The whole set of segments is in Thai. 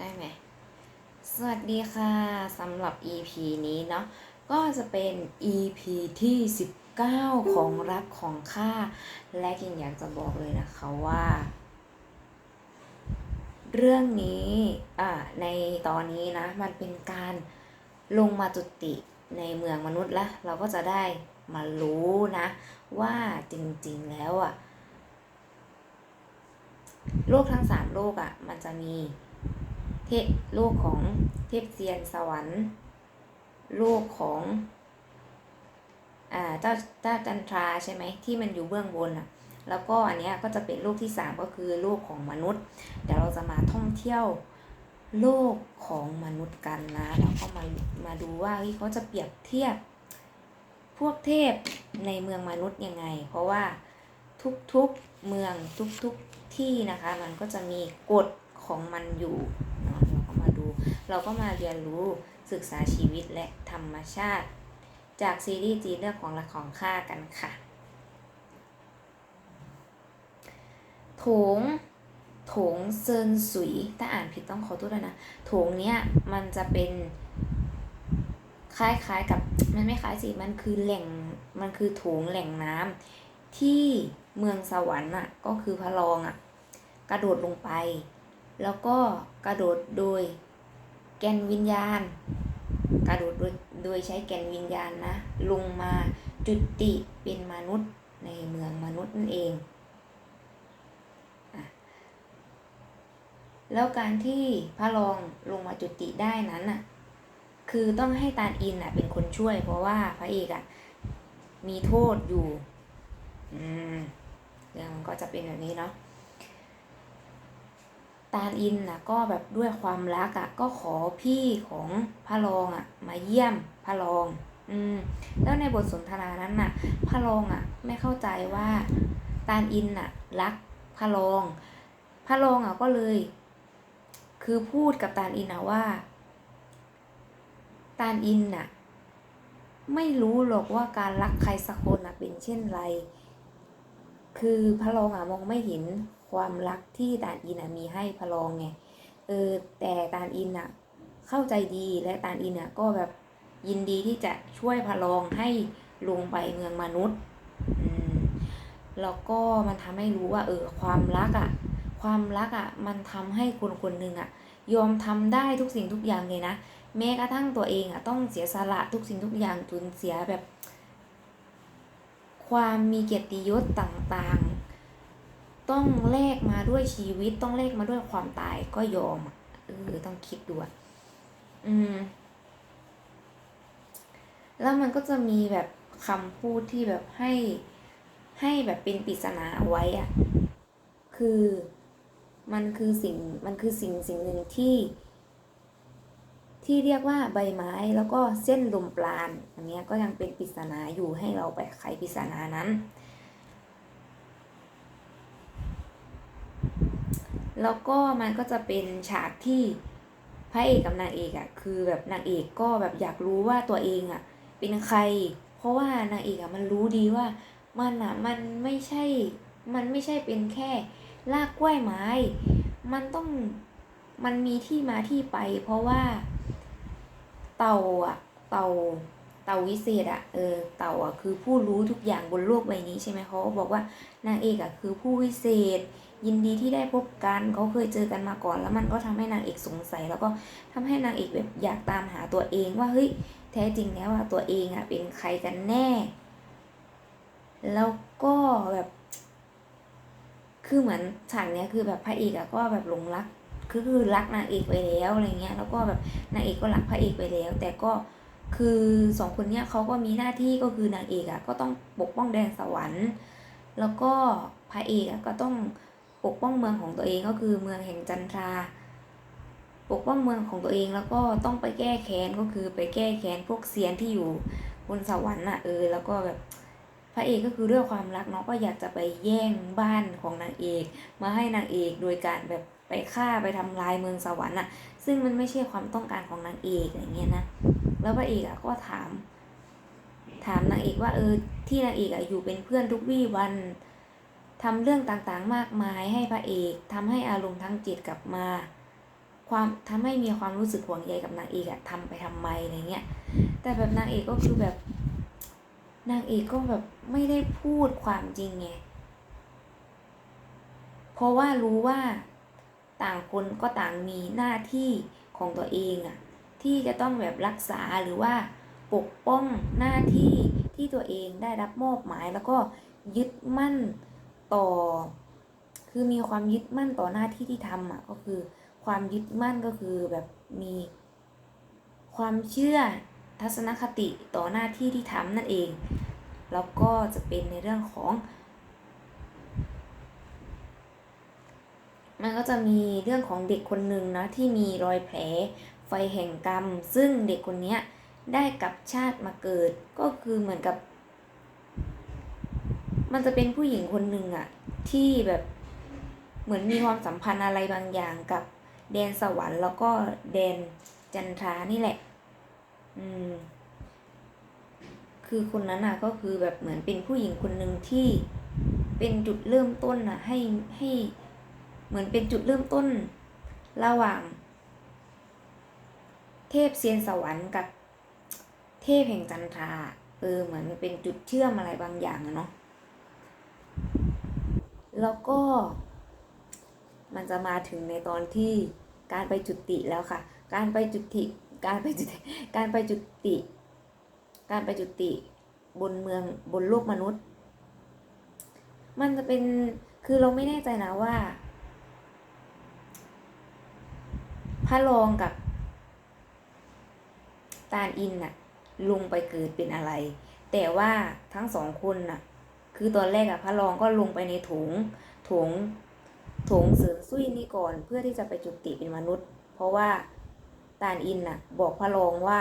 ได้ไหมสวัสดีค่ะสำหรับ EP นี้เนาะก็จะเป็น EP ที่ 19 ของรักของข้าและกิ่งอยากจะบอกเลยนะคะว่า เรื่องนี้อ่าในตอนนี้นะ มันเป็นการลงมาจุติในเมืองมนุษย์ล้วเราก็จะได้มารู้นะ ว่าจริงๆแล้วอะโลกทั้งสามโลกอะมันจะมี เทพโลกของเทพเซียนสวรรค์ โลกของเจ้าเจ้าจันทราใช่ไหมที่มันอยู่เบื้องบนอะแล้วก็อันเนี้ยก็จะเป็นโลกที่สามก็คือโลกของมนุษย์ เดี๋ยวเราจะมาท่องเที่ยวโลกของมนุษย์กันนะแล้วก็มามาดูว่าเฮ้ยเขาจะเปรียบเทียบ พวกเทพในเมืองมนุษย์ยังไง เพราะว่าทุกๆเมืองทุกๆที่นะคะ มันก็จะมีกฎของมันอยู่ เราก็มาเรียนรู้ศึกษาชีวิตและธรรมชาติ จากซีรีส์จีนเรื่องของรักของข้ากันค่ะถงถงเซินสุย ถ้าอ่านผิดต้องขอโทษด้วยนะถงเนี้ยมันจะเป็นคล้ายๆกับมันไม่คล้ายสิมันคือแหล่งมันคือถงแหล่งน้ำที่เมืองสวรรค์อะก็คือพระรองอะกระโดดลงไป แล้วก็กระโดดโดย แกนวิญญาณ กระโดดโดยโดยใช้แกนวิญญาณนะ ลงมาจุติเป็นมนุษย์ในเมืองมนุษย์นั่นเองอแล้วการที่พระรองลงมาจุติได้นั้นน่ะ คือต้องให้ตาลอินน่ะ เป็นคนช่วย เพราะว่าพระเอกอะมีโทษอยู่ อืมเรื่องมันก็จะเป็นแบบนี้เนาะ ตาลอินนะก็แบบด้วยความรักอะ่ะ ก็ขอพี่ของพระรองอะ่ะ มาเยี่ยมพระรอง อืม แล้วในบทสนทนานั้นน่ะ พระรองอะ่ะ ไม่เข้าใจว่าตาลอินน่ะ รักพระรอง พระรองอะก็เลย คือพูดกับตาลอินนะว่า ตาลอินน่ะ ไม่รู้หรอกว่าการรักใครสักคนน่ะเป็นเช่นไร คือพระรองอะมองไม่เห็น ความรักที่ตาลอินอะมีให้พระรองไงเออแต่ตาลอินอะเข้าใจดีและตาลอินอะก็แบบยินดีที่จะช่วยพระรองให้ลงไปเมืองมนุษย์อืมแล้วก็มันทำให้รู้ว่าเออความรักอะ ความรักอะมันทำให้คนคนหนึ่งอะ ยอมทำได้ทุกสิ่งทุกอย่างเลยนะแม้กระทั่งตัวเองอะต้องเสียสละทุกสิ่งทุกอย่างทุนเสียแบบ ความมีเกียรติยศต่าง ต้องแลกมาด้วยชีวิตต้องแลกมาด้วยความตายก็ยอมเออต้องคิดดูอะอืม แล้วมันก็จะมีแบบคำพูดที่แบบให้ให้แบบเป็นปริศนาเอาไว้อะคือมันคือสิ่งมันคือสิ่งสิ่งหนึ่งที่ ที่เรียกว่าใบไม้แล้วก็เส้นลมปราณอันเนี้ยก็ยังเป็นปริศนาอยู่ให้เราไปไขปริศนานั้น แล้วก็มันก็จะเป็นฉากที่พระเอกกับนางเอกอะ่ะคือแบบนางเอกก็แบบอยากรู้ว่าตัวเองอะ่ะเป็นใคร เพราะว่านางเอกอะ่ะมันรู้ดีว่ามันอะ่ะมันไม่ใช่ มันไม่ใช่เป็นแค่รากกล้วยไม้ มันต้องมันมีที่มาที่ไป เพราะว่าเต่าอะเต่าเต่าวิเศษอะเออเต่าอะคือผู้รู้ทุกอย่างบนโลกใบนี้ใช่ไหมเขาบอกว่านางเอกอะคือผู้วิเศษ ยินดีที่ได้พบกันเขาเคยเจอกันมาก่อน แล้วมันก็ทำให้นางเอกสงสัย แล้วก็ทำให้นางเอกแบบอยากตามหาตัวเองว่าเฮ้ยแท้จริงแล้วอะตัวเองอะเป็นใครกันแน่ แล้วก็แบบ คือเหมือนฉากเนี้ยคือแบบพระเอกอะก็แบบหลงรักคือคือรักนางเอกไปแล้วอะไรเงี้ยแล้วก็แบบนางเอกก็รักพระเอกไปแล้ว แต่ก็คือสองคนเนี้ยเขาก็มีหน้าที่ก็คือนางเอกอะก็ต้องปกป้องแดนสวรรค์ แล้วก็พระเอกอะก็ต้อง ปกป้องเมืองของตัวเองก็คือเมืองแห่งจันทรา ปกป้องเมืองของตัวเองแล้วก็ต้องไปแก้แค้นก็คือไปแก้แค้นพวกเซียนที่อยู่บนสวรรค์อะเออแล้วก็แบบพระเอกก็คือด้วยความรักเนาะก็อยากจะไปแย่งบ้านของนางเอก มาให้นางเอกโดยการแบบไปฆ่าไปทำลายเมืองสวรรค์อะซึ่งมันไม่ใช่ความต้องการของนางเอกอย่างเงี้ยนะแล้วพระเอกอะก็ถาม ถามนางเอกว่าเออที่นางเอกอะอยู่เป็นเพื่อนทุกวี่วัน ทำเรื่องต่างๆมากมายให้พระเอกทำให้อารมณ์ทั้งจิตกลับมา ความทำให้มีความรู้สึกห่วงใยกับนางเอกอะทำไปทำไมอะไรเงี้ยแต่แบบนางเอกก็คือแบบ นางเอกก็แบบไม่ได้พูดความจริงไงเพราะว่ารู้ว่าต่างคนก็ต่างมีหน้าที่ของตัวเองอะที่จะต้องแบบรักษาหรือว่าปกป้องหน้าที่ที่ตัวเองได้รับมอบหมายแล้วก็ยึดมั่น ต่อ คือมีความยึดมั่นต่อหน้าที่ที่ทำอะก็คือ ความยึดมั่นก็คือแบบมีความเชื่อทัศนคติต่อหน้าที่ที่ทำนั่นเอง แล้วก็จะเป็นในเรื่องของ มันก็จะมีเรื่องของเด็กคนหนึ่งนะที่มีรอยแผลไฟแห่งกรรม ซึ่งเด็กคนนี้ได้กลับชาติมาเกิดก็คือเหมือนกับ มันจะเป็นผู้หญิงคนหนึ่งอะที่แบบเหมือนมีความสัมพันธ์อะไรบางอย่างกับแดนสวรรค์แล้วก็แดนจันทรานี่แหละ อืม คือคนนั้นอะก็คือแบบเหมือนเป็นผู้หญิงคนหนึ่งที่เป็นจุดเริ่มต้นอะให้ให้เหมือนเป็นจุดเริ่มต้น ระหว่าง เทพเซียนสวรรค์กับเทพแห่งจันทราเออเหมือนเป็นจุดเชื่อมอะไรบางอย่างอะเนาะ แล้วก็ มันจะมาถึงในตอนที่การไปจุติแล้วค่ะ การไปจุติการไปจุติการไปจุติ การไปจุติบนเมืองบนโลกมนุษย์ มันจะเป็นคือเราไม่แน่ใจนะว่า พระรองกับตาลอินน่ะลงไปเกิดเป็นอะไร แต่ว่าทั้งสองคนน่ะ คือตอนแรกอะพระรองก็ลงไปในโถงโถงโถงเสริมซุยนี่ก่อน เพื่อที่จะไปจุติเป็นมนุษย์ เพราะว่าตาลอินน่ะ บอกพระรองว่า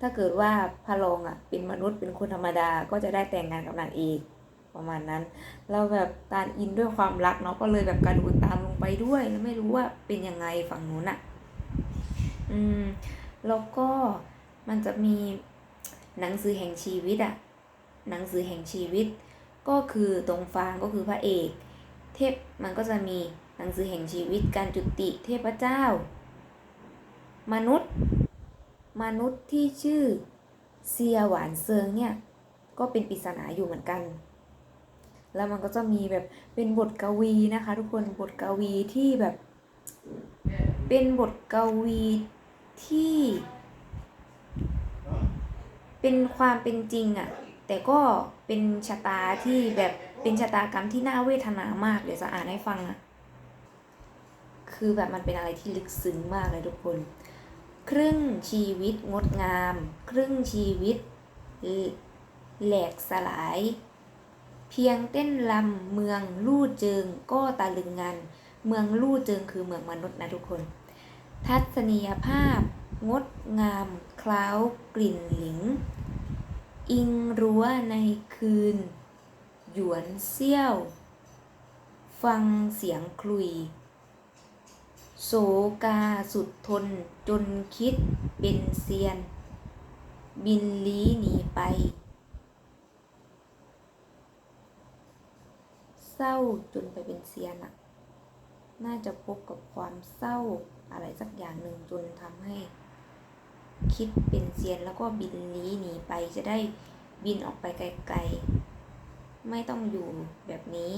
ถ้าเกิดว่าพระรองอะเป็นมนุษย์เป็นคนธรรมดาก็จะได้แต่งงานกับนางเอกประมาณนั้น เราแบบตาลอินด้วยความรักเนาะก็เลยแบบกระโดดตามลงไปด้วยแล้วไม่รู้ว่าเป็นยังไงฝั่งนู้นอะอืมแล้วก็มันจะมีหนังสือแห่งชีวิตอะ หนังสือแห่งชีวิต ก็คือตรงฟางก็คือพระเอก เทพมันก็จะมีหนังสือแห่งชีวิตการจุติเทพเจ้า มนุษย์ มนุษย์ที่ชื่อเซียหวานเซิงเนี่ยก็เป็นปริศนาอยู่เหมือนกัน แล้วมันก็จะมีแบบเป็นบทกวีนะคะ ทุกคนบทกวีที่แบบ เป็นบทกวีที่ เป็นความเป็นจริงอะ่ะ แต่ก็เป็นชะตาที่แบบเป็นชะตากรรมที่น่าเวทนามาก เดี๋ยวจะอ่านให้ฟังนะคือแบบมันเป็นอะไรที่ลึกซึ้งมากเลยทุกคน ครึ่งชีวิตงดงาม ครึ่งชีวิตแหลกสลาย เพียงเต้นลำเมืองลู่เจิงก็ตะลึงงันเมืองลู่เจิงคือเมืองมนุษย์นะทุกคน ทัศนียภาพ งดงาม คล้าวกลิ่นหลิง อิงรั้วในคืน หยวนเซี่ยว ฟังเสียงคลุย โสกาสุดทนจนคิดเป็นเซียน บินลี้หนีไป เศร้าจนไปเป็นเซียนอะน่าจะพบกับความเศร้าอะไรสักอย่างหนึ่งจนทำให้ คิดเป็นเซียนแล้วก็บินลี้หนีไปจะได้บินออกไปไกลๆ ไม่ต้องอยู่แบบนี้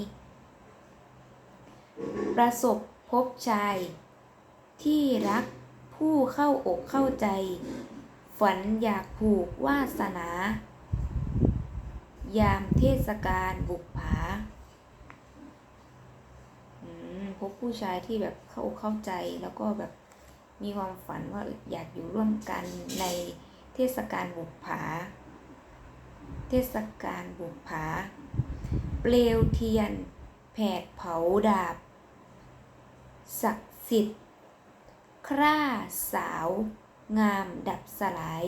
ประสบพบชาย ที่รักผู้เข้าอกเข้าใจ ฝันอยากผูกวาสนา ยามเทศกาลบุกผาพบผู้ชายที่แบบเข้าอกเข้าใจแล้วก็แบบ มีความฝันว่าอยากอยู่ร่วมกันในเทศกาลบุกผา เทศกาลบุกผา เปลวเทียน แผดเผาดาบ ศักดิ์สิทธิ์ คร่าสาว งามดับสลาย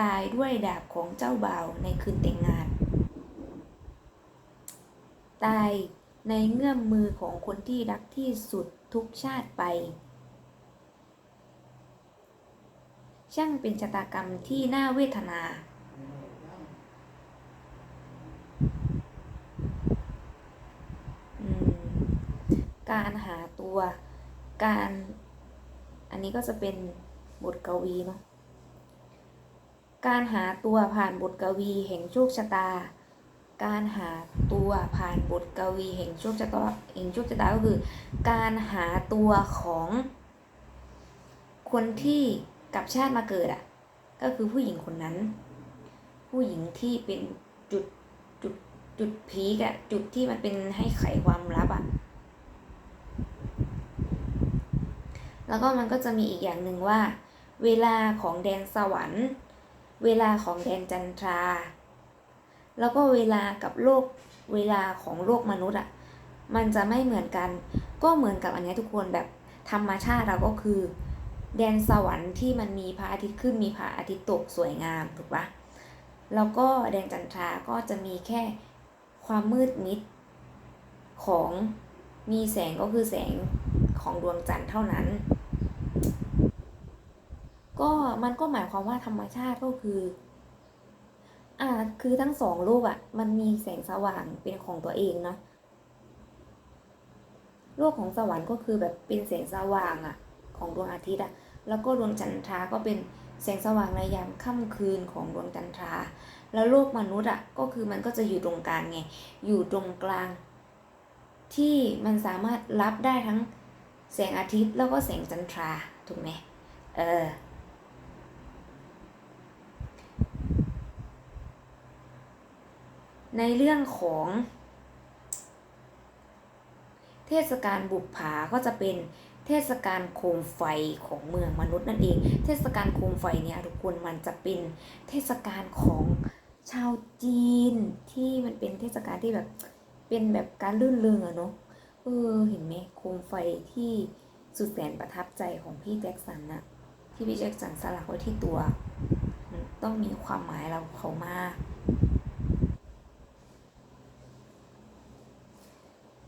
ตายด้วยดาบของเจ้าบ่าวในคืนแต่งงาน ตายในเงื่อมมือของคนที่รักที่สุดทุกชาติไป ช่างเป็นชะตากรรมที่น่าเวทนา การหาตัว การ อันนี้ก็จะเป็นบทกวีเนาะ การหาตัวผ่านบทกวีแห่งโชคชะตา การหาตัวผ่านบทกวีแห่งโชคชะตาแห่งโชคชะตาก็คือ การหาตัวของคนที่ กับชาติมาเกิดอะ ก็คือผู้หญิงคนนั้น ผู้หญิงที่เป็นจุดจุดจุดพีกอะจุดที่มันเป็นให้ไขความลับอะแล้วก็มันก็จะมีอีกอย่างหนึ่งว่า เวลาของแดนสวรรค์ เวลาของแดนจันทรา แล้วก็เวลากับโลกเวลาของโลกมนุษย์อะมันจะไม่เหมือนกัน ก็เหมือนกับอันเนี้ยทุกคนแบบธรรมชาติเราก็คือ แดนสวรรค์ที่มันมีพระอาทิตย์ขึ้นมีพระอาทิตย์ตกสวยงามถูกปะแล้วก็แดนจันทราก็จะมีแค่ความมืดมิดของมีแสงก็คือแสงของดวงจันทร์เท่านั้น ก็มันก็หมายความว่าธรรมชาติก็คืออ่าคือทั้งสองโลกอะ่ะ มันมีแสงสว่างเป็นของตัวเองเนาะโลกของสวรรค์ก็คือแบบเป็นแสงสว่างอะ่ะ ของดวงอาทิตย์อะ่ะ แล้วก็ดวงจันทราก็เป็นแสงสว่างในยามค่ำคืนของดวงจันทรา แล้วโลกมนุษย์อะก็คือมันก็จะอยู่ตรงกลางไง อยู่ตรงกลาง ที่มันสามารถรับได้ทั้งแสงอาทิตย์แล้วก็แสงจันทรา ถูกไหมเออ ในเรื่องของ เทศกาลบุปผาก็จะเป็น เทศกาลโคมไฟของเมืองมนุษย์นั่นเอง เทศกาลโคมไฟเนี่ยทุกคนมันจะเป็นเทศกาลของชาวจีนที่มันเป็นเทศกาลที่แบบเป็นแบบการลื่นเริงอะเนาะเออเห็นไหมโคมไฟที่สุดแสนประทับใจของพี่แจ็คสันนะที่พี่แจ็คสันสลักไว้ที่ตัวมันต้องมีความหมายเราเขามาก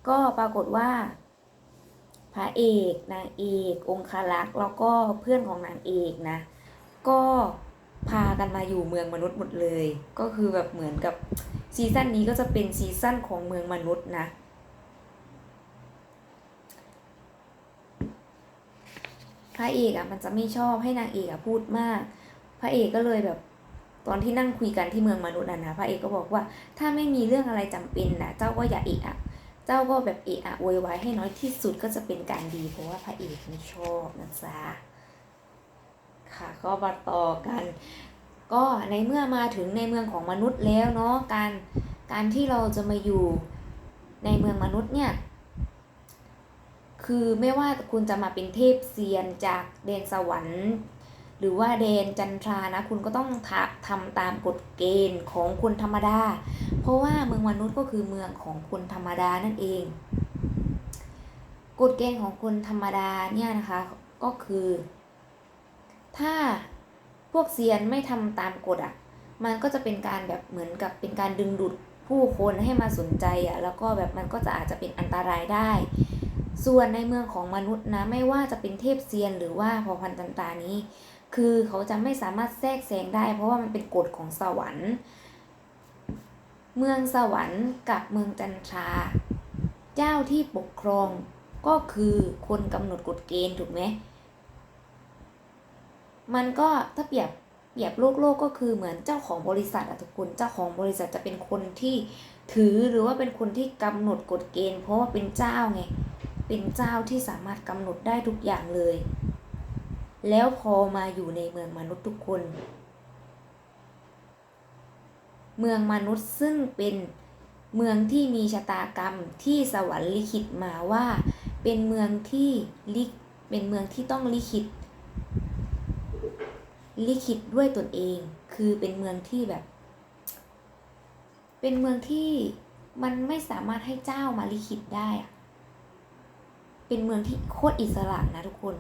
ก็ปรากฏว่า ระเอกนางเอก องคารักษ์แล้วก็เพื่อนของนางเอกนะ ก็พากันมาอยู่เมืองมนุษย์หมดเลย ก็คือแบบเหมือนกับซีซั่นนี้ก็จะเป็นซีซั่นของเมืองมนุษย์นะ พระเอกอะมันจะไม่ชอบให้นางเอกอะพูดมาก พระเอกก็เลยแบบตอนที่นั่งคุยกันที่เมืองมนุษย์น่ะนะพระเอกก็บอกว่าถ้าไม่มีเรื่องอะไรจำเป็นนะเจ้าก็อย่าเอะอะ เจ้าก็แบบเอะอะโวยวายให้น้อยที่สุดก็จะเป็นการดีเพราะว่าพระเอกไม่ชอบนะจ๊ะค่ะก็มาต่อกัน ก็ในเมื่อมาถึงในเมืองของมนุษย์แล้วเนาะการการที่เราจะมาอยู่ในเมืองมนุษย์เนี่ยคือไม่ว่าคุณจะมาเป็นเทพเซียนจากแดนสวรรค์ หรือว่าแดนจันทรานะคุณก็ต้องทำทำตามกฎเกณฑ์ของคนธรรมดา เพราะว่าเมืองมนุษย์ก็คือเมืองของคนธรรมดานั่นเอง กฎเกณฑ์ของคนธรรมดาเนี่ยนะคะก็คือ ถ้าพวกเซียนไม่ทำตามกฎอะมันก็จะเป็นการแบบเหมือนกับเป็นการดึงดูดผู้คนให้มาสนใจอะแล้วก็แบบมันก็จะอาจจะเป็นอันตรายได้ ส่วนในเมืองของมนุษย์นะไม่ว่าจะเป็นเทพเซียนหรือว่าเผ่าพันธุ์ต่านี้ คือเขาจะไม่สามารถแทรกแซงได้ เพราะว่ามันเป็นกฎของสวรรค์ เมืองสวรรค์กับเมืองจันทรา เจ้าที่ปกครองก็คือคนกำหนดกฎเกณฑ์ถูกไหมมันก็ถ้าเปรียบเปรียบโลกโลกก็คือเหมือนเจ้าของบริษัทอะทุกคนเจ้าของบริษัทจะเป็นคนที่ถือหรือว่าเป็นคนที่กำหนดกฎเกณฑ์ เพราะว่าเป็นเจ้าไง เป็นเจ้าที่สามารถกำหนดได้ทุกอย่างเลย แล้วพอมาอยู่ในเมืองมนุษย์ทุกคน เมืองมนุษย์ซึ่งเป็นเมืองที่มีชะตากรรมที่สวรรค์ลิขิตมาว่า เป็นเมืองที่ลิเป็นเมืองที่ต้องลิขิต ลิขิตด้วยตนเอง คือเป็นเมืองที่แบบ เป็นเมืองที่มันไม่สามารถให้เจ้ามาลิขิตได้อะเป็นเมืองที่โคตรอิสระนะทุกคน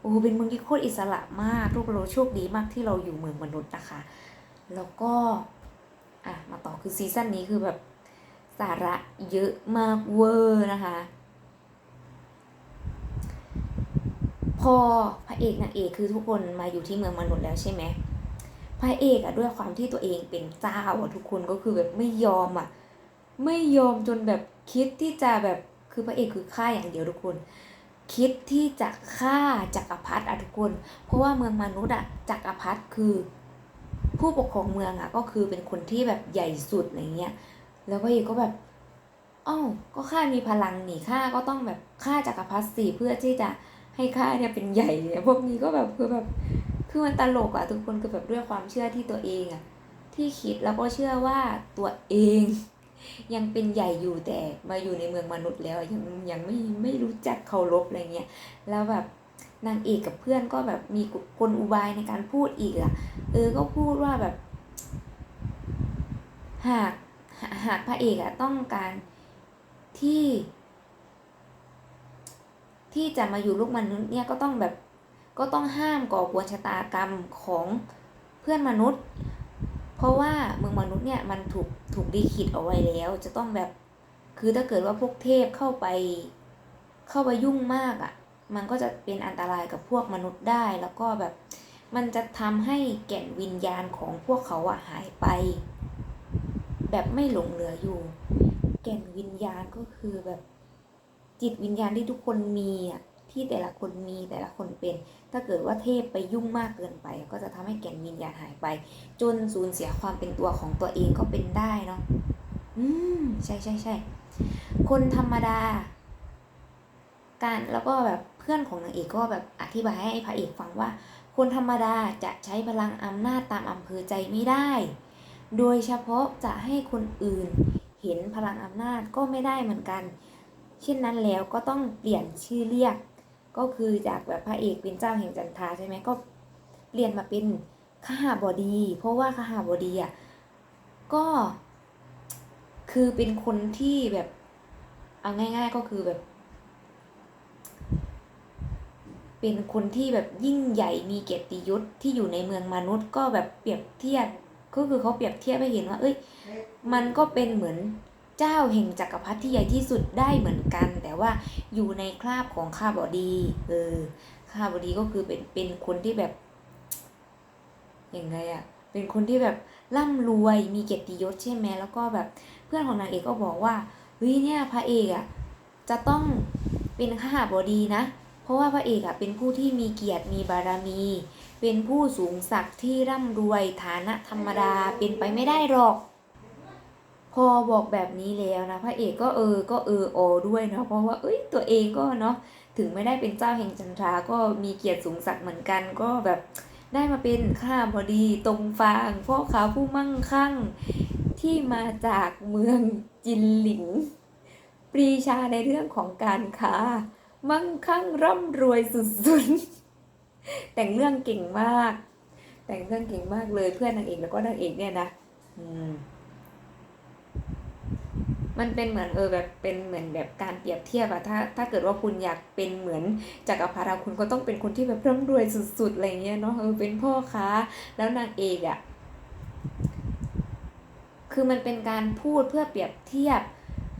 โอ้เป็นเมืองที่โคตรอิสระมากทุกเราโชคดีมากที่เราอยู่เมืองมนุษย์นะคะ แล้วก็อะมาต่อคือซีซั่นนี้คือแบบสาระเยอะมากเวอร์นะคะ พอพระเอกนางเอกคือทุกคนมาอยู่ที่เมืองมนุษย์แล้วใช่ไหมพระเอกอะด้วยความที่ตัวเองเป็นเจ้าอะทุกคนก็คือแบบไม่ยอมอะไม่ยอมจนแบบคิดที่จะแบบคือพระเอกคือฆ่าอย่างเดียวทุกคน คิดที่จะฆ่าจักรพรรดิอะทุกคน เพราะว่าเมืองมนุษย์อะจักรพรรดิคือ ผู้ปกครองเมืองอะก็คือเป็นคนที่แบบใหญ่สุดอะไรเงี้ย แล้วพระเอกก็แบบอ้าวก็ข้ามีพลังนี่ข้าก็ต้องแบบฆ่าจักรพรรดิสิเพื่อที่จะให้ข้าเนี่ยเป็นใหญ่เนี่ยพวกนี้ก็แบบคือแบบคือมันตลกอะทุกคนคือแบบด้วยความเชื่อที่ตัวเองอะที่คิดแล้วก็เชื่อว่าตัวเอง ยังเป็นใหญ่อยู่แต่มาอยู่ในเมืองมนุษย์แล้วยังยังไม่ไม่รู้จักเคารพอะไรเงี้ยแล้วแบบนางเอกกับเพื่อนก็แบบมีกลอุบายในการพูดอีกอะเออก็พูดว่าแบบ หากหากพระเอกอะต้องการที่ ที่จะมาอยู่โลกมนุษย์เนี่ยก็ต้องแบบก็ต้องห้ามก่อกวนชะตากรรมของเพื่อนมนุษย์ เพราะว่าเมืองมนุษย์เนี่ยมันถูกถูกดีขีดเอาไว้แล้ว จะต้องแบบ คือถ้าเกิดว่าพวกเทพเข้าไป เข้าไปยุ่งมากอะ่ะ มันก็จะเป็นอันตรายกับพวกมนุษย์ได้ แล้วก็แบบ มันจะทำให้แก่นวิญญาณของพวกเขาอะหายไป แบบไม่หลงเหลืออยู่ แก่นวิญญาณก็คือแบบจิตวิญญาณที่ทุกคนมีอะ ที่แต่ละคนมีแต่ละคนเป็น ถ้าเกิดว่าเทพไปยุ่งมากเกินไป ก็จะทำให้แก่นวิญญาณหายไป จนสูญเสียความเป็นตัวของตัวเองก็เป็นได้เนาะอืมใช่ใช่ใช่คนธรรมดา การแล้วก็แบบเพื่อนของนางเอกก็แบบอธิบายให้พระเอกฟังว่า คนธรรมดาจะใช้พลังอำนาจตามอำเภอใจไม่ได้ โดยเฉพาะจะให้คนอื่นเห็นพลังอำนาจก็ไม่ได้เหมือนกัน เช่นนั้นแล้วก็ต้องเปลี่ยนชื่อเรียก ก็คือจากแบบพระเอกเป็นเจ้าแห่งจันทาใช่ไหมก็เปลี่ยนมาเป็นขหาบดี เพราะว่าขหาบดีอะก็ คือเป็นคนที่แบบเอาง่าย ๆ ก็คือแบบ เป็นคนที่แบบยิ่งใหญ่มีเกียรติยศที่อยู่ในเมืองมนุษย์ ก็แบบเปรียบเทียบก็คือเขาเปรียบเทียบให้เห็นว่า เอ้ย มันก็เป็นเหมือน เจ้าแห่งจักรพรรดิที่ใหญ่ที่สุดได้เหมือนกัน แต่ว่าอยู่ในคราบของข้าบดีเออข้าบดีก็คือเป็นเป็นคนที่แบบยังไงอะเป็นคนที่แบบร่ำรวยมีเกียรติยศใช่ไหมแล้วก็แบบเพื่อนของนางเอกก็บอกว่าเฮ้ยเนี่ยพระเอกอะจะต้องเป็นข้าบดีนะ เพราะว่าพระเอกอะเป็นผู้ที่มีเกียรติมีบารมี เป็นผู้สูงศักดิ์ที่ร่ำรวยฐานะธรรมดาเป็นไปไม่ได้หรอก พอบอกแบบนี้แล้วนะพระเอกก็เออก็เอออด้วยเนาะเพราะว่าเอ้ยตัวเองก็เนาะถึงไม่ได้เป็นเจ้าแห่งจันทราก็มีเกียรติสูงศักดิ์เหมือนกันก็แบบได้มาเป็นข้าพอดีตรงฟางพ่อค้าผู้มั่งคั่งที่มาจากเมืองจินหลิง ปรีชาในเรื่องของการค้า มั่งคั่งร่ำรวยสุดๆ แต่งเรื่องเก่งมาก แต่งเรื่องเก่งมากเลยเพื่อนนางเอกแล้วก็นางเอกเนี่ยนะ อืม มันเป็นเหมือนเออแบบเป็นเหมือนแบบการเปรียบเทียบอะถ้าถ้าเกิดว่าคุณอยากเป็นเหมือนจักรพรรดิคุณก็ต้องเป็นคนที่แบบร่ำรวยสุดๆอะไรเงี้ยเนาะเออเป็นพ่อค้าแล้วนางเอกอะคือมันเป็นการพูดเพื่อเปรียบเทียบ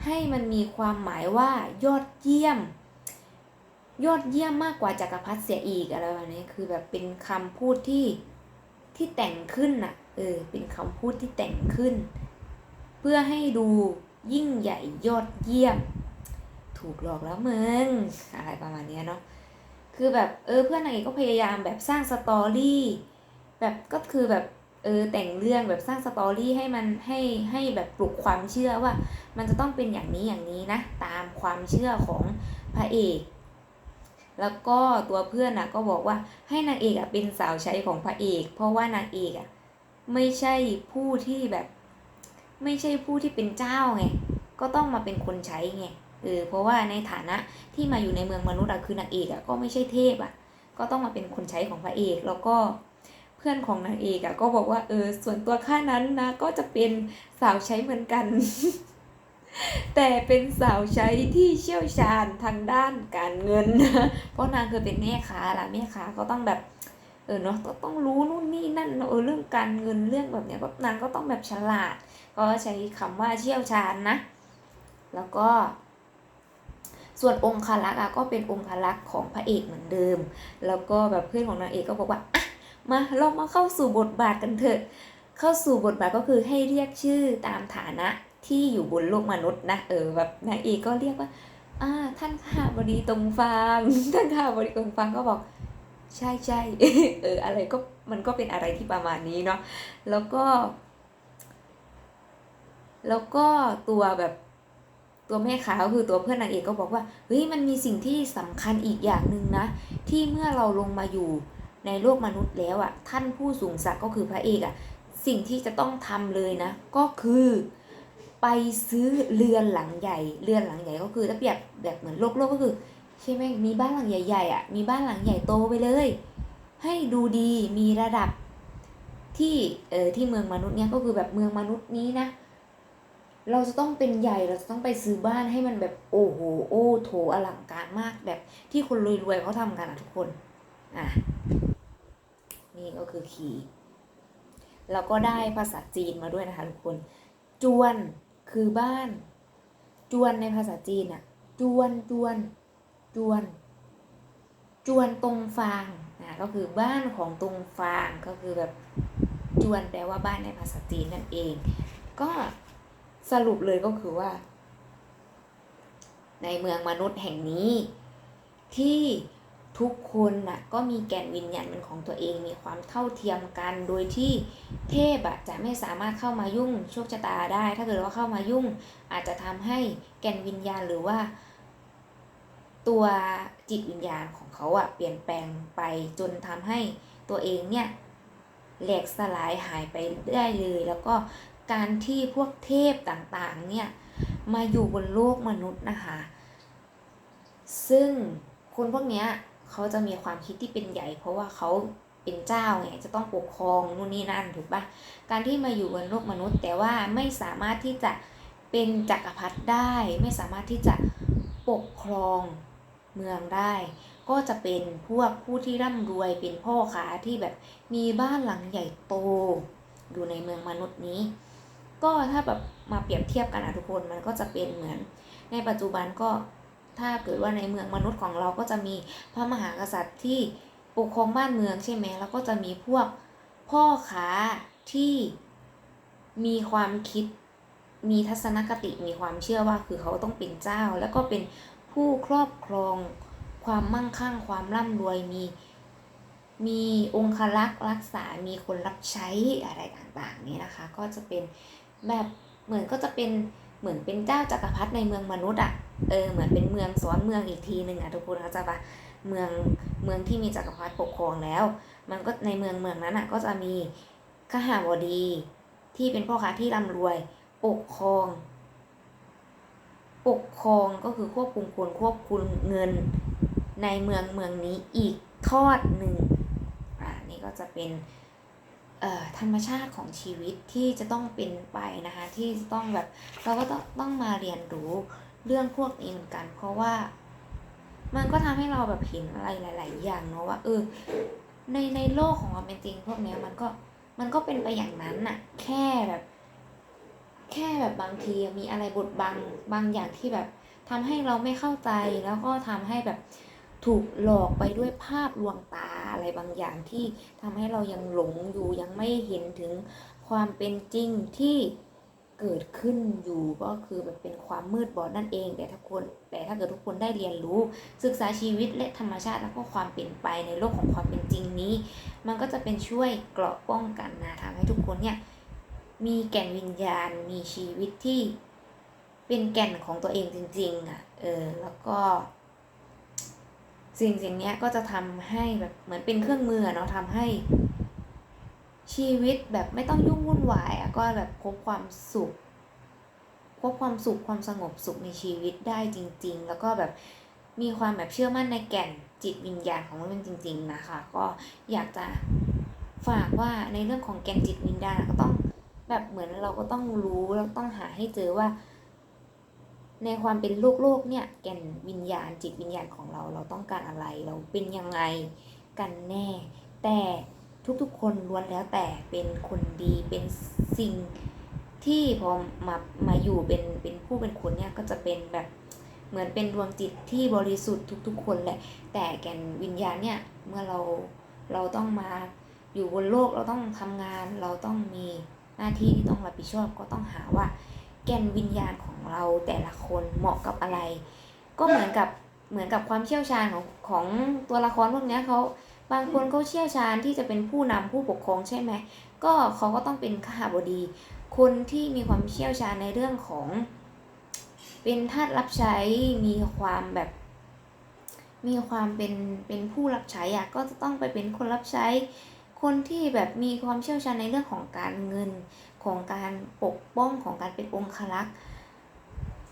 ให้มันมีความหมายว่ายอดเยี่ยม ยอดเยี่ยมมากกว่าจักรพรรดิเสียอีกอะไรแบบนี้คือแบบเป็นคำพูดที่ที่แต่งขึ้นน่ะเออเป็นคำพูดที่แต่งขึ้น เพื่อให้ดู ยิ่งใหญ่ยอดเยี่ยม ถูกหลอกแล้วมึงอะไรประมาณนี้เนาะคือแบบเออเพื่อนนางเอกก็พยายามแบบสร้างสตอรี่แบบก็คือแบบเออแต่งเรื่องแบบสร้างสตอรี่ให้มันให้ให้แบบปลุกความเชื่อว่า มันจะต้องเป็นอย่างนี้อย่างนี้นะ ตามความเชื่อของพระเอก แล้วก็ตัวเพื่อนน่ะก็บอกว่าให้นางเอกอะเป็นสาวใช้ของพระเอก เพราะว่านางเอกอะไม่ใช่ผู้ที่แบบ ไม่ใช่ผู้ที่เป็นเจ้าไงก็ต้องมาเป็นคนใช้ไงเออเพราะว่าในฐานะที่มาอยู่ในเมืองมนุษย์อะคือนางเอกอะก็ไม่ใช่เทพอะก็ต้องมาเป็นคนใช้ของพระเอกแล้วก็เพื่อนของนางเอกอะก็บอกว่าเออส่วนตัวข้านั้นนะก็จะเป็นสาวใช้เหมือนกัน แต่เป็นสาวใช้ที่เชี่ยวชาญทางด้านการเงินนะเพราะนางเคยเป็นแม่ค้าล่ะแม่ค้าก็ต้องแบบเออเนาะต้องต้องรู้นู่นนี่นั่นเออเรื่องการเงินเรื่องแบบเนี้ยก็นางก็ต้องแบบฉลาด ก็ใช้คำว่าเชี่ยวชาญนะ แล้วก็ ส่วนองค์คารักษ์อะก็เป็นองค์คารักษ์ของพระเอกเหมือนเดิม แล้วก็แบบเพื่อนของนางเอกก็บอกว่าอะมาเรามาเข้าสู่บทบาทกันเถอะ เข้าสู่บทบาทก็คือให้เรียกชื่อตามฐานะที่อยู่บนโลกมนุษย์นะเออแบบนางเอกก็เรียกว่าอ่าท่านข้าบดีตรงฟางท่านข้าบดีตรงฟางก็บอกใช่ใช่เอออะไรก็มันก็เป็นอะไรที่ประมาณนี้เนาะแล้วก็ แล้วก็ตัวแบบตัวแม่ขาวคือตัวเพื่อนนางเอกก็บอกว่าเฮ้ยมันมีสิ่งที่สำคัญอีกอย่างหนึ่งนะ ที่เมื่อเราลงมาอยู่ในโลกมนุษย์แล้วอะ่ะ ท่านผู้สูงศักดิ์ก็คือพระเอกอะ่ะ สิ่งที่จะต้องทำเลยนะ ก็คือไปซื้อเรือนหลังใหญ่ เรือนหลังใหญ่ก็คือถ้าเปรียบแบบเหมือนโลกโลกก็คือใช่ไหมมีบ้านหลังใหญ่ๆอะมีบ้านหลังใหญ่โตไปเลย ให้ดูดีมีระดับที่เออที่เมืองมนุษย์เนี่ยก็คือแบบเมืองมนุษย์นี้นะ เราจะต้องเป็นใหญ่เราจะต้องไปซื้อบ้านให้มันแบบโอ้โหโอ้โถอลังการมากแบบที่คนรวยๆเขาทำกันอะทุกคนอะนี่ก็คือคีย์แล้วก็ได้ภาษาจีนมาด้วยนะคะทุกคน จวนคือบ้าน จวนในภาษาจีนอะจวนจวน จวน จวนตรงฟางนะก็คือบ้านของตรงฟางก็คือแบบจวนแปลว่าบ้านในภาษาจีนนั่นเอง ก็ สรุปเลยก็คือว่า ในเมืองมนุษย์แห่งนี้ ที่ทุกคนน่ะก็มีแก่นวิญญาณเป็นของตัวเองมีความเท่าเทียมกัน โดยที่เทพอะจะไม่สามารถเข้ามายุ่งโชคชะตาได้ ถ้าเกิดว่าเข้ามายุ่ง อาจจะทำให้แก่นวิญญาณหรือว่า ตัวจิตวิญญาณของเขาอะเปลี่ยนแปลงไปจนทำให้ตัวเองเนี่ยแหลกสลายหายไปได้เลย แล้วก็ การที่พวกเทพต่างๆเนี่ยมาอยู่บนโลกมนุษย์นะคะ ซึ่งคนพวกเนี้ยเขาจะมีความคิดที่เป็นใหญ่ เพราะว่าเขาเป็นเจ้าไงจะต้องปกครองนู่นนี่นั่นถูกปะการที่มาอยู่บนโลกมนุษย์ แต่ว่าไม่สามารถที่จะเป็นจักรพรรดิได้ ไม่สามารถที่จะปกครองเมืองได้ ก็จะเป็นพวกผู้ที่ร่ำรวยเป็นพ่อค้าที่แบบมีบ้านหลังใหญ่โต อยู่ในเมืองมนุษย์นี้ ก็ถ้าแบบมาเปรียบเทียบกันอะทุกคนมันก็จะเป็นเหมือน ในปัจจุบันก็ถ้าเกิดว่าในเมืองมนุษย์ของเราก็จะมีพระมหากษัตริย์ที่ปกครองบ้านเมืองใช่ไหมแล้วก็จะมีพวกพ่อค้าที่มีความคิดมีทัศนคติมีความเชื่อว่าคือเขาต้องเป็นเจ้า แล้วก็เป็นผู้ครอบครองความมั่งคั่งความร่ำรวยมี มีองคลักษ์รักษา มีคนรับใช้อะไรต่างๆนี้นะคะ ก็จะเป็น แบบเหมือนก็จะเป็นเหมือนเป็นเจ้าจักรพรรดิในเมืองมนุษย์อะเออเหมือนเป็นเมืองซ้อนเมืองอีกทีหนึ่งอะทุกคนเข้าใจปะเมืองเมืองที่มีจักรพรรดิปกครองแล้ว มันก็ในเมืองเมืองนั้นอะก็จะมีขหาบดีที่เป็นพ่อค้าที่ร่ำรวยปกครอง ปกครองก็คือควบคุมคนควบคุมเงินในเมืองเมืองนี้อีกทอดหนึ่งอ่านี่ก็จะเป็น ธรรมชาติของชีวิตที่จะต้องเป็นไปนะคะที่จะต้องแบบเราก็ต้องต้องมาเรียนรู้เรื่องพวกนี้เหมือนกัน เพราะว่า มันก็ทำให้เราแบบเห็นอะไรหลาย ๆ อย่างเนาะว่าเออในในโลกของความเป็นจริง พวกเนี้ยมันก็มันก็เป็นไปอย่างนั้นน่ะ แค่แบบ แค่แบบบางทีมีอะไรบดบังบางอย่างที่แบบทำให้เราไม่เข้าใจแล้วก็ทำให้แบบถูกหลอกไปด้วยภาพลวงตา อะไรบางอย่างที่ทำให้เรายังหลงอยู่ยังไม่เห็นถึงความเป็นจริงที่เกิดขึ้นอยู่ก็คือแบบเป็นความมืดบอดนั่นเอง แต่ถ้าคนแต่ถ้าเกิดทุกคนได้เรียนรู้ ศึกษาชีวิตและธรรมชาติแล้วก็ความเปลี่ยนไปในโลกของความเป็นจริงนี้ มันก็จะเป็นช่วยเกราะป้องกันนะทำให้ทุกคนเนี่ยมีแก่นวิญญาณมีชีวิตที่เป็นแก่นของตัวเองจริงๆอะเออแล้วก็ สิ่งสิ่งเนี้ยก็จะทำให้แบบเหมือนเป็นเครื่องมือเนาะทำให้ชีวิตแบบไม่ต้องยุ่งวุ่นวายอะก็แบบพบความสุขพบความสุขความสงบสุขในชีวิตได้จริง ๆ แล้วก็แบบมีความแบบเชื่อมั่นในแก่นจิตวิญญาณของมันจริง ๆ นะคะ ก็อยากจะฝากว่าในเรื่องของแก่นจิตวิญญาณก็ต้องแบบเหมือนเราก็ต้องรู้แล้วต้องหาให้เจอว่า ในความเป็นโลกโลกเนี่ยแก่นวิญญาณจิตวิญญาณของเราเราต้องการอะไรเราเป็นยังไงกันแน่ แต่ทุกๆ คนล้วนแล้วแต่เป็นคนดีเป็นสิ่งที่พอมามาอยู่เป็นเป็นผู้เป็นคนเนี่ยก็จะเป็นแบบเหมือนเป็นดวงจิตที่บริสุทธิ์ทุก ๆ คนแหละ แต่แก่นวิญญาณเนี่ยเมื่อเราเราต้องมาอยู่บนโลกเราต้องทำงาน เราต้องมีหน้าที่ที่ต้องรับผิดชอบก็ต้องหาว่า แกนวิญญาณของเราแต่ละคนเหมาะกับอะไร ก็เหมือนกับเหมือนกับความเชี่ยวชาญของของตัวละครพวกนี้เขาบางคนเขาเชี่ยวชาญที่จะเป็นผู้นำผู้ปกครองใช่ไหมก็เขาก็ต้องเป็นขหบดี คนที่มีความเชี่ยวชาญในเรื่องของ เป็นทาสรับใช้มีความแบบ มีความเป็นเป็นผู้รับใช้อะก็จะต้องไปเป็นคนรับใช้ คนที่แบบมีความเชี่ยวชาญในเรื่องของการเงินของการปกป้องของการเป็นองครักษ์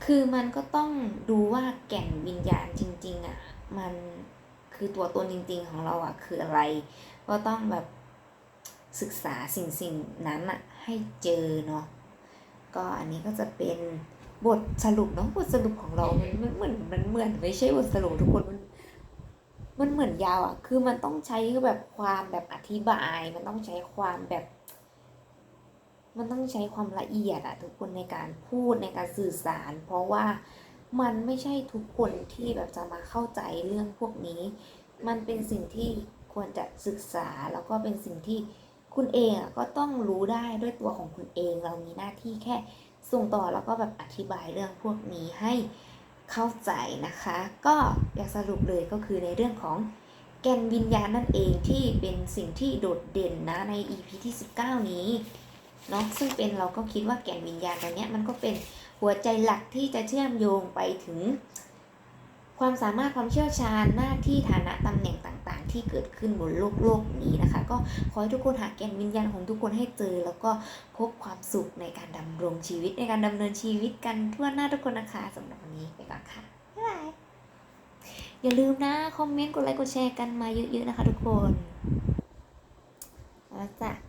คือมันก็ต้องดูว่าแก่นวิญญาณจริง ๆอะมันคือตัวตนจริง ๆ ของเราอะคืออะไร ก็ต้องแบบศึกษาสิ่งสิ่งนั้นอะให้เจอเนาะก็อันนี้ก็จะเป็นบทสรุปเนาะบทสรุปของเรา มันมันเหมือนมันเหมือนไม่ใช่บทสรุปทุกคนมัน มันเหมือนยาวอะ คือมันต้องใช้แบบความแบบอธิบาย มันต้องใช้ความแบบ มันต้องใช้ความละเอียดอะทุกคนในการพูดในการสื่อสาร เพราะว่ามันไม่ใช่ทุกคนที่แบบจะมาเข้าใจเรื่องพวกนี้ มันเป็นสิ่งที่ควรจะศึกษาแล้วก็เป็นสิ่งที่คุณเองอะก็ต้องรู้ได้ด้วยตัวของคุณเอง เรามีหน้าที่แค่ส่งต่อแล้วก็แบบอธิบายเรื่องพวกนี้ให้ เข้าใจนะคะ ก็อยากสรุปเลยก็คือในเรื่องของแกนวิญญาณนั่นเองที่เป็นสิ่งที่โดดเด่นนะใน EP ที่ 19 นี้เนาะซึ่งเป็นเราก็คิดว่าแกนวิญญาณตัวเนี้ยมันก็เป็นหัวใจหลักที่จะเชื่อมโยงไปถึง ความสามารถความเชี่ยวชาญหน้าที่ฐานะตำแหน่งต่างๆ ที่เกิดขึ้นบนโลกโลกนี้นะคะ ก็ขอให้ทุกคนหาแก่นวิญญาณของทุกคนให้เจอ แล้วก็พบความสุขในการดำรงชีวิตในการดำเนินชีวิตกันทั่วหน้าทุกคนนะคะสำหรับวันนี้ไปก่อนค่ะบ๊ายบายอย่าลืมนะคอมเมนต์กดไลค์กดแชร์กันมาเยอะๆนะคะ ทุกคนแล้วจ้ะ